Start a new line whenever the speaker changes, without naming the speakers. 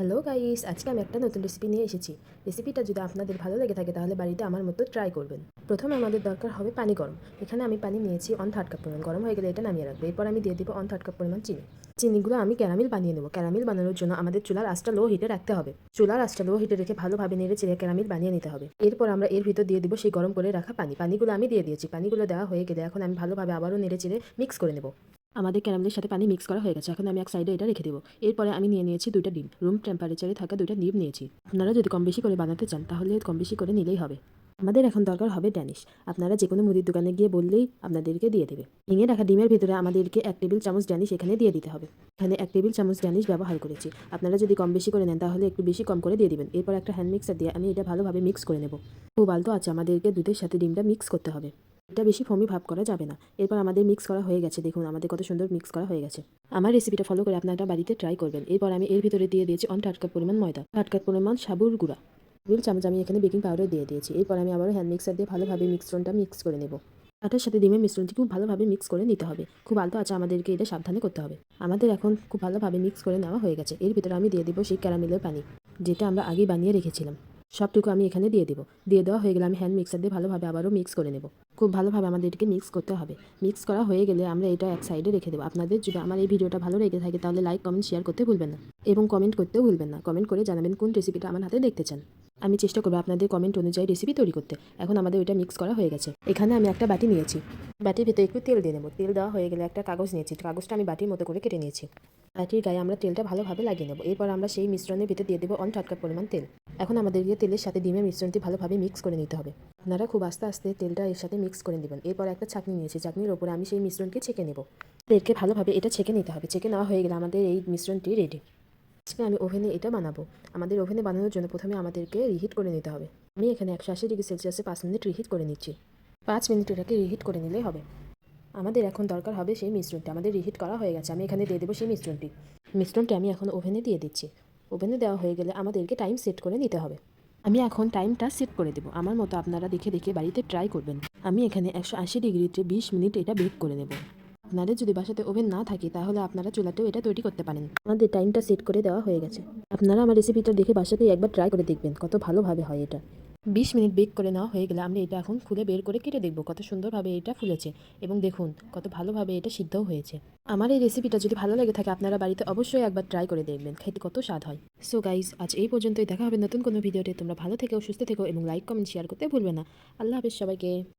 Hello guys আজকে আমি একটা নতুন রেসিপি নিয়ে এসেছি। রেসিপিটা যদি আপনাদের ভালো লেগে থাকে, তাহলে বাড়িতে আমার মতো ট্রাই করবেন। প্রথমে আমাদের দরকার হবে পানি গরম। এখানে আমি পানি নিয়েছি অন থার্ড কাপ পরিমাণ। গরম হয়ে গেলে এটা নামিয়ে রাখব। এরপর আমি দিয়ে দিব অন থার্ড কাপ পরিমাণ চিনি। চিনিগুলো আমি ক্যারামেল বানিয়ে নেব। ক্যারামেল বানানোর জন্য আমাদের চুলার আঁচটা লো হিটে রাখতে হবে। চুলার আঁচটা লো হিটে রেখে ভালোভাবে নেড়ে চেড়ে ক্যারামেল বানিয়ে নিতে হবে। এরপর আমরা এর ভিতর দিয়ে দিব সেই গরম করে রাখা পানি। পানিগুলো আমি দিয়ে দিয়েছি। পানিগুলো দেওয়া হয়ে গেলে এখন আমি ভালোভাবে আবারও নেড়ে চেড়ে মিক্স করে নেব। আমাদের ক্যারামেলের সাথে পানি মিক্স করা হয়ে গেছে। এখন আমি এক সাইডে এটা রেখে দেবো। এরপরে আমি নিয়ে নিয়েছি দুইটা ডিম। রুম টেম্পারেচারে থাকা দুইটা ডিম নিয়েছি। আপনারা যদি কম বেশি করে বানাতে চান, তাহলে কম বেশি করে নিলেই হবে। আমাদের এখন দরকার হবে ড্যানিশ আপনারা যে কোনো মুদির দোকানে গিয়ে বললেই আপনাদেরকে দিয়ে দেবে। ভেঙে রাখা ডিমের ভিতরে আমাদেরকে এক টেবিল চামচ ড্যানিশ এখানে দিয়ে দিতে হবে। এখানে এক টেবিল চামচ ড্যানিশ ব্যবহার করেছি। আপনারা যদি কম বেশি করে নেন, তাহলে একটু বেশি কম করে দিয়ে দিবেন। এরপর একটা হ্যান্ড মিক্সার দিয়ে আমি এটা ভালোভাবে মিক্স করে নেব। খুব আলতো আছে, আমাদেরকে দুধের সাথে ডিমটা মিক্স করতে হবে। এটা বেশি ফমি ভাব করা যাবে না। এরপর আমাদের মিক্স করা হয়ে গেছে। দেখুন, আমাদের কত সুন্দর মিক্স করা হয়ে গেছে। আমার রেসিপিটা ফলো করে আপনারা বাড়িতে ট্রাই করবেন। এরপর আমি এর ভিতরে দিয়ে দিয়েছি অন কাপ পরিমাণ ময়দা। কাপ পরিমাণ সাবুর গুঁড়া। টেবিল চামচ আমি এখানে বেকিং পাউডার দিয়ে দিয়েছি। এরপর আমি আবারও হ্যান্ড মিক্সার দিয়ে ভালোভাবে মিশ্রণটা মিক্স করে নেব। আটার সাথে ডিমের মিশ্রণটি খুব ভালোভাবে মিক্স করে নিতে হবে। খুব আলতো আছে আমাদেরকে এটা সাবধানে করতে হবে। আমাদের এখন খুব ভালোভাবে মিক্স করে নেওয়া হয়ে গেছে। এর ভিতরে আমি দিয়ে দেবো সেই ক্যারামেলের পানি, যেটা আমরা আগেই বানিয়ে রেখেছিলাম। সবটুকু আমি এখানে দিয়ে দেবো। দিয়ে দেওয়া হয়ে গেলে আমি হ্যান্ড মিক্সার দিয়ে ভালোভাবে আবারও মিক্স করে নেব। খুব ভালোভাবে আমাদেরকে মিক্স করতে হবে। মিক্স করা হয়ে গেলে আমরা এটা এক সাইডে রেখে দেবো। আপনাদের যদি আমার এই ভিডিওটা ভালো লেগে থাকে তাহলে লাইক কমেন্ট শেয়ার করতে ভুলবেন না। এবং কমেন্ট করতেও ভুলবেন না। কমেন্ট করে জানাবেন কোন রেসিপিটা আমার হাতে দেখতে চান। আমি চেষ্টা করব আপনাদের কমেন্ট অনুযায়ী রেসিপি তৈরি করতে। এখন আমাদের ওইটা মিক্স করা হয়ে গেছে। এখানে আমি একটা বাটি নিয়েছি। বাটির ভিতরে একটু তেল দিয়ে নেব। তেল দেওয়া হয়ে গেলে একটা কাগজ নিয়েছি। কাগজটা আমি বাটির মতো করে কেটে নিয়েছি। বাটির গায়ে আমরা তেলটা ভালোভাবে লাগিয়ে নেব। এরপর আমরা সেই মিশ্রণের ভিতরে দিয়ে দেবো অন টাটকা পরিমাণ তেল। এখন আমাদের গিয়ে তেলের সাথে ডিমের মিশ্রণটি ভালোভাবে মিক্স করে নিতে হবে। আপনারা খুব আস্তে আস্তে তেলটা এর সাথে মিক্স করে নেবেন। এরপর একটা চাকনি নিয়েছি। চাকনির ওপরে আমি সেই মিশ্রণকে ছেঁকে নেব। তেলকে ভালোভাবে এটা ছেঁকে নিতে হবে। ছেঁকে নেওয়া হয়ে গেলে আমাদের এই মিশ্রণটি রেডি আজকে আমি ওভেনে এটা বানাবো। আমাদের ওভেনে বানানোর জন্য প্রথমে আমাদেরকে রিহিট করে নিতে হবে। আমি এখানে একশো আশি ডিগ্রি সেলসিয়াসে পাঁচ মিনিট রিহিট করে নিচ্ছি। পাঁচ মিনিট এটাকে রিহিট করে নিলেই হবে। আমাদের এখন দরকার হবে সেই মিশ্রণটি। আমাদের রিহিট করা হয়ে গেছে, আমি এখানে দিয়ে দেবো সেই মিশ্রণটি। মিশ্রণটি আমি এখন ওভেনে দিয়ে দিচ্ছি। ওভেনে দেওয়া হয়ে গেলে আমাদেরকে টাইম সেট করে নিতে হবে। আমি এখন টাইমটা সেট করে দেবো। আমার মতো আপনারা দেখে দেখে বাড়িতে ট্রাই করবেন। আমি এখানে একশো আশি ডিগ্রিতে বিশ মিনিট এটা বেক করে নেব। আপনাদের যদি বাসাতে ওভেন না থাকে, তাহলে আপনারা চুলাতেও এটা তৈরি করতে পারেন। আমাদের টাইমটা সেট করে দেওয়া হয়ে গেছে। আপনারা আমার রেসিপিটা দেখে বাসাতেই একবার ট্রাই করে দেখবেন, কত ভালোভাবে হয় এটা। বিশ মিনিট বেক করে নেওয়া হয়ে গেলে আমরা এটা এখন খুলে বের করে কেটে দেখব কত সুন্দরভাবে এটা ফুলেছে। এবং দেখুন, কত ভালোভাবে এটা সিদ্ধও হয়েছে। আমার এই রেসিপিটা যদি ভালো লেগে থাকে আপনারা বাড়িতে অবশ্যই একবার ট্রাই করে দেখবেন, খেতে কত স্বাদ হয়। সো গাইজ আজ এই পর্যন্তই। দেখা হবে নতুন কোনো ভিডিওতে তোমরা ভালো থেকো, সুস্থ থেকো এবং লাইক কমেন্ট শেয়ার করতে ভুলবে না। আল্লাহ হাফিজ সবাইকে।